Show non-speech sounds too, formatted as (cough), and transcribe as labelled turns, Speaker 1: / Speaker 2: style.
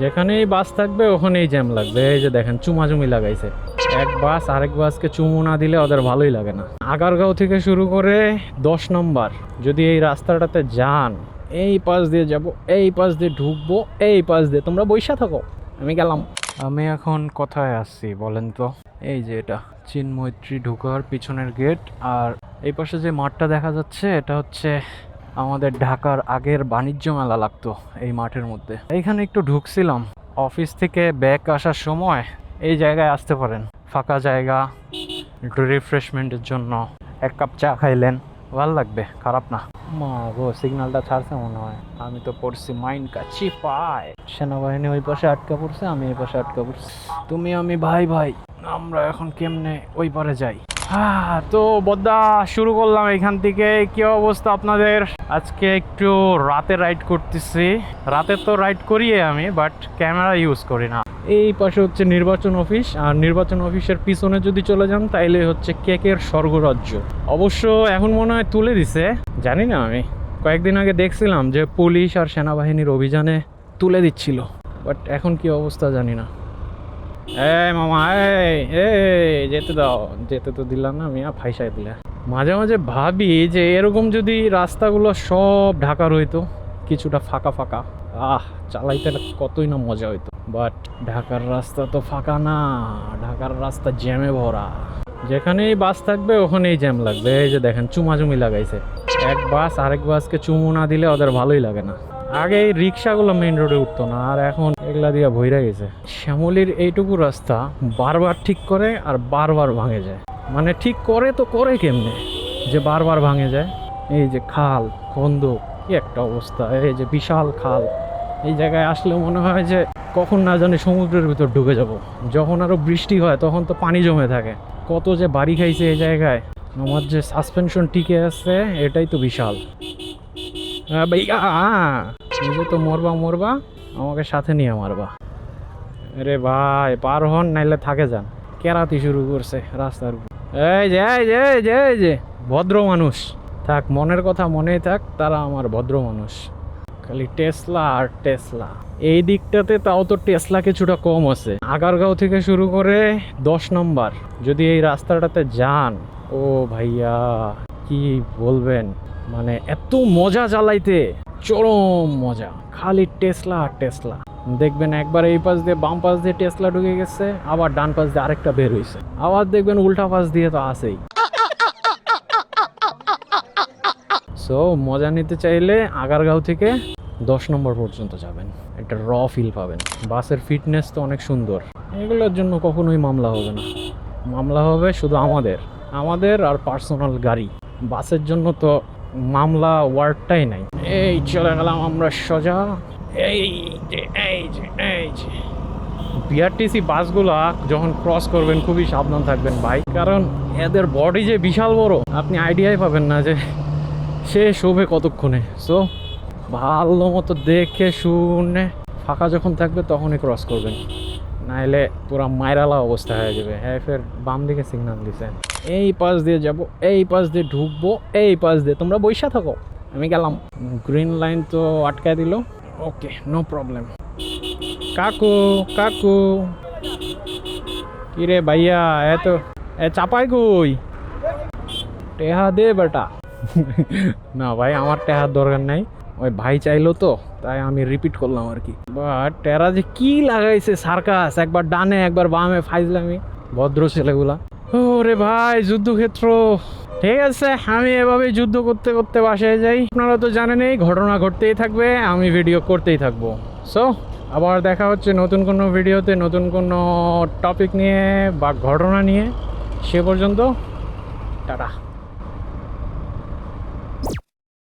Speaker 1: যেখানেই বাস থাকবে, ওখানেই জ্যাম লাগবে। এই যে দেখেন, চুমাচুমি লাগাইছে। এক বাস, আরেক বাসকে চুমু না দিলে ওদের ভালোই লাগে না। আগারগাঁও থেকে শুরু করে দশ নম্বর, যদি এই রাস্তাটাতে যান, এই পাশ দিয়ে যাব, এই পাশ দিয়ে ঢুকবো, এই পাশ দিয়ে তোমরা বৈশা থাকো। আমি গেলাম। আমি এখন কোথায় আসছি বলেন তো? এই যে এটা চিনমৈত্রী ঢুকার পিছনের গেট আর এই পাশে যে মাঠটা দেখা যাচ্ছে, এটা হচ্ছে আমাদের ঢাকার আগের বাণিজ্য মেলা লাগতো এই মাঠের মধ্যে। এইখানে একটু ঢুকছিলাম। অফিস থেকে ব্যাক আসার সময় এই জায়গায় আসতে পারেন। ফাঁকা জায়গা, একটু রিফ্রেশমেন্টের জন্য। এক কাপ চা খাইলেন, ভালো লাগবে, খারাপ না। মা গো সিগন্যালটা ছাড়ছে মনে হয়। আমি তো পড়ছি মাইন্ড কাছি পায় সেনাবাহিনী ওই পাশে আটকা পড়ছে, আমি এই পাশে আটকা পড়ছি। তুমি আমি ভাই ভাই, আমরা এখন কেমনে ওই পারে যাই? তো বদ্দা, শুরু করলাম এখান থেকে। কি অবস্থা আপনাদের? আজকে একটু রাতে রাইড করতেছি। রাতে তো রাইড করি আমি বাট ক্যামেরা ইউজ করি না। এই পাশে হচ্ছে নির্বাচন অফিস আর নির্বাচন অফিসের পিছনে যদি চলে যান, তাইলে হচ্ছে কেকের স্বর্গরাজ্য। অবশ্য এখন মনে হয় তুলে দিছে, জানি না আমি। কয়েকদিন আগে দেখছিলাম যে পুলিশ আর সেনাবাহিনীর অভিযানে তুলে দিচ্ছিল বাট এখন কি অবস্থা জানি না। এই মামা, এই এই, যেতে দাও, যেতে তো দিলাম না আমি ফাইসাই দিলে। মাঝে মাঝে ভাবি যে এরকম যদি রাস্তাগুলো সব ঢাকা রইতো, কিছুটা ফাঁকা ফাঁকা, আহ, চালাইতে কতই না মজা হইতো। বাট ঢাকার রাস্তা তো ফাঁকা না, ঢাকার রাস্তা জ্যামে ভরা। যেখানেই বাস থাকবে, ওখানেই জ্যাম লাগবে। এই যে দেখেন, চুমাচুমি লাগাইছে। এক বাস আরেক বাসকে চুমু না দিলে ওদের ভালোই লাগে না। আগে এই রিক্সাগুলো মেইন রোডে উঠতো না, আর এখন এগুলা দিয়া ভইরা গেছে। শ্যামলির এইটুকু রাস্তা বারবার ঠিক করে আর বারবার ভাঙে যায়। মানে ঠিক করে তো করে কেমনে? যে বারবার ভাঙে যায়। এই যে খাল খন্দক কি একটা অবস্থা। এই যে বিশাল খাল। এই জায়গায় আসলে মনে হয় যে কখন না জানি সমুদ্রের ভিতর ঢুকে যাব। যখন আরও বৃষ্টি হয়, তখন তো পানি জমে থাকে। কত যে বাড়ি খাইছে এই জায়গায়। আমার যে সাসপেনশন টিকে আছে, এটাই তো বিশাল। আহ, ভাইয়া নিজে তো মরবা মরবা আমাকে সাথে নিয়ে মারবা। আরে ভাই পার হন নাইলে থাকে যান। কেরাতি শুরু করছে রাস্তার উপর। এই যে এই যে যে যে ভদ্র মানুষ। থাক মনের কথা মনেই থাক তারা আমার ভদ্র মানুষ। খালি টেসলা আর টেসলা। এই দিকটাতে তাও তো টেসলা কিছুটা কম আছে। আগারগাঁও থেকে শুরু করে দশ নম্বর। যদি এই রাস্তাটাতে যান ও ভাইয়া কি বলবেন? মানে এত মজা জ্বালাইতে। চরম মজা। খালি টেসলা আর টেসলা। দেখবেন একবার এই পাশ দিয়ে বাম পাশ দিয়ে টেসলা ঢুকে গেছে, আবার ডান পাশ দিয়ে আরেকটা বের হয়েছে আবার দেখবেন উল্টা পাশ দিয়ে তো আসেই সো মজা নিতে চাইলে আগারগাঁও থেকে দশ নম্বর পর্যন্ত যাবেন। একটা র ফিল পাবেন। বাসের ফিটনেস তো অনেক সুন্দর। এগুলোর জন্য কখনোই মামলা হবে না। মামলা হবে শুধু আমাদের। আমাদের আর পার্সোনাল গাড়ি। বাসের জন্য তো মামলা ওয়ার্ডটাই নাই। এই চলে গেলাম আমরা সোজা। এই যে এই যে এই যে। বিআরটিসি বাসগুলা যখন ক্রস করবেন, খুবই সাবধান থাকবেন ভাই। কারণ এদের বডি যে বিশাল বড়, আপনি আইডিয়াই পাবেন না যে সে শোবে কতক্ষণে। সো ভালো মতো দেখে শুনে, ফাঁকা যখন থাকবে তখনই ক্রস করবেন। নাইলে পুরো মাইরালা অবস্থা হয়ে যাবে। হ্যাঁ ফের বাম দিকে সিগনাল দিছে। এই পাশ দিয়ে যাব এই পাশ দিয়ে ঢুকবো এই পাশ দিয়ে। তোমরা বৈশা থাকো আমি গেলাম। গ্রিন লাইন তো আটকায় দিল। ওকে নো প্রবলেম কাকু কাকু। কিরে ভাইয়া এত এ চাপাই কই? টেহা দে বেটা। (laughs) না ভাই আমার টেহার দরকার নাই। ওই ভাই চাইলো তো, তাই আমি রিপিট করলাম আর কি। বাট টেরা যে কি লাগাইছে সার্কাস, একবার ডানে, একবার বামে, ফাইজলামি। ভদ্র ছেলেগুলা। ওরে ভাই, যুদ্ধক্ষেত্র। ঠিক আছে, আমি এভাবে যুদ্ধ করতে করতে বাসায় যাই। আপনারা তো জানেনই, ঘটনা ঘটতেই থাকবে, আমি ভিডিও করতেই থাকব। সো আবার দেখা হচ্ছে নতুন কোনো ভিডিওতে নতুন কোনো টপিক নিয়ে বা ঘটনা নিয়ে। সে পর্যন্ত, টাটা।